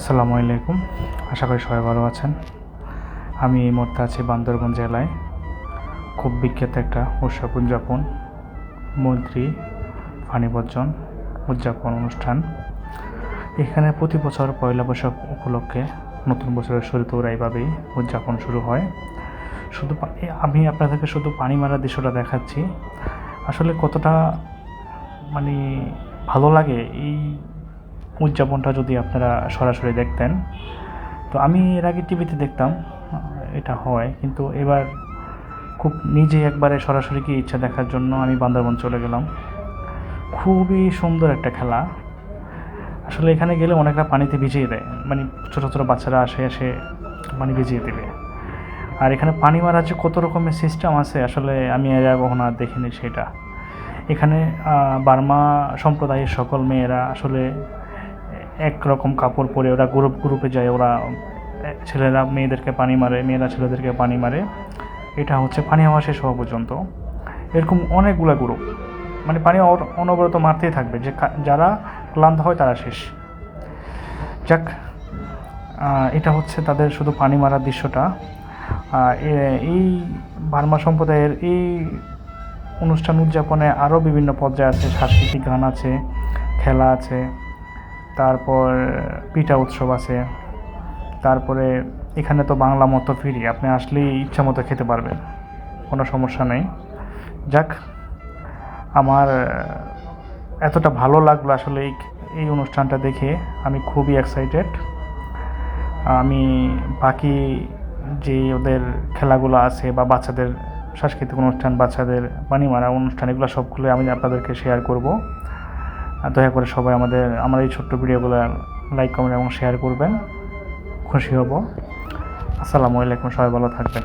আসসালামু আলাইকুম। আশা করি সবাই ভালো আছেন। আমি এই মুহূর্তে আছি বান্দরবান জেলায়। খুব বিখ্যাত একটা উৎসব উদযাপন, মন্ত্রী ফানি বর্জন উদযাপন অনুষ্ঠান। এখানে প্রতি বছর পয়লা বৈশাখ উপলক্ষে নতুন বছরের শুরুতে ওরা এইভাবেই উদযাপন শুরু হয়। শুধু আমি আপনাদেরকে শুধু পানি মারা দৃশ্যটা দেখাচ্ছি। আসলে কতটা মানে ভালো লাগে এই উদযাপনটা যদি আপনারা সরাসরি দেখতেন। তো আমি এর আগে টিভিতে দেখতাম, এটা হয়। কিন্তু এবার খুব নিজে একবারে সরাসরি কি ইচ্ছা দেখার জন্য আমি বান্দরবন চলে গেলাম। খুবই সুন্দর একটা খেলা। আসলে এখানে গেলে অনেকটা পানিতে ভিজিয়ে দেয়। মানে ছোটো ছোটো বাচ্চারা আসে এসে পানি ভিজিয়ে দেবে। আর এখানে পানি মারার যে কত রকমের সিস্টেম আছে, আসলে আমি এর কখনো আর দেখিনি সেটা। এখানে বার্মা সম্প্রদায়ের সকল মেয়েরা আসলে একরকম কাপড় পরে ওরা গ্রুপ গ্রুপে যায়, ওরা ছেলেরা মেয়েদেরকে পানি মারে, মেয়েরা ছেলেদেরকে পানি মারে। এটা হচ্ছে পানি হওয়া শেষ হওয়া পর্যন্ত। এরকম অনেকগুলো গ্রুপ মানে পানি অনবরত মারতেই থাকবে। যে যারা ক্লান্ত হয় তারা শেষ। যাক এটা হচ্ছে তাদের শুধু পানি মারার দৃশ্যটা। এই বার্মা সম্প্রদায়ের এই অনুষ্ঠান উদযাপনে আরও বিভিন্ন পর্যায়ে আছে। সাংস্কৃতিক গান আছে, খেলা আছে। তারপর পিঠা উৎসব আছে। তারপরে এখানে তো বাংলা মতো ফিরি, আপনি আসলেই ইচ্ছা মতো খেতে পারবেন, কোনো সমস্যা নেই। যাক, আমার এতটা ভালো লাগল আসলে এই এই অনুষ্ঠানটা দেখে, আমি খুবই এক্সাইটেড আমি বাকি যে ওদের খেলাগুলো আছে বা বাচ্চাদের সাংস্কৃতিক অনুষ্ঠান, বাচ্চাদের পানি মারা অনুষ্ঠান, এগুলো সবগুলো আমি আপনাদেরকে শেয়ার করব। দয়া করে সবাই আমাদের, আমার এই ছোট্ট ভিডিওগুলো লাইক কমেন্ট এবং শেয়ার করবেন। খুশি হব। আসসালামু আলাইকুম, সবাই ভালো থাকবেন।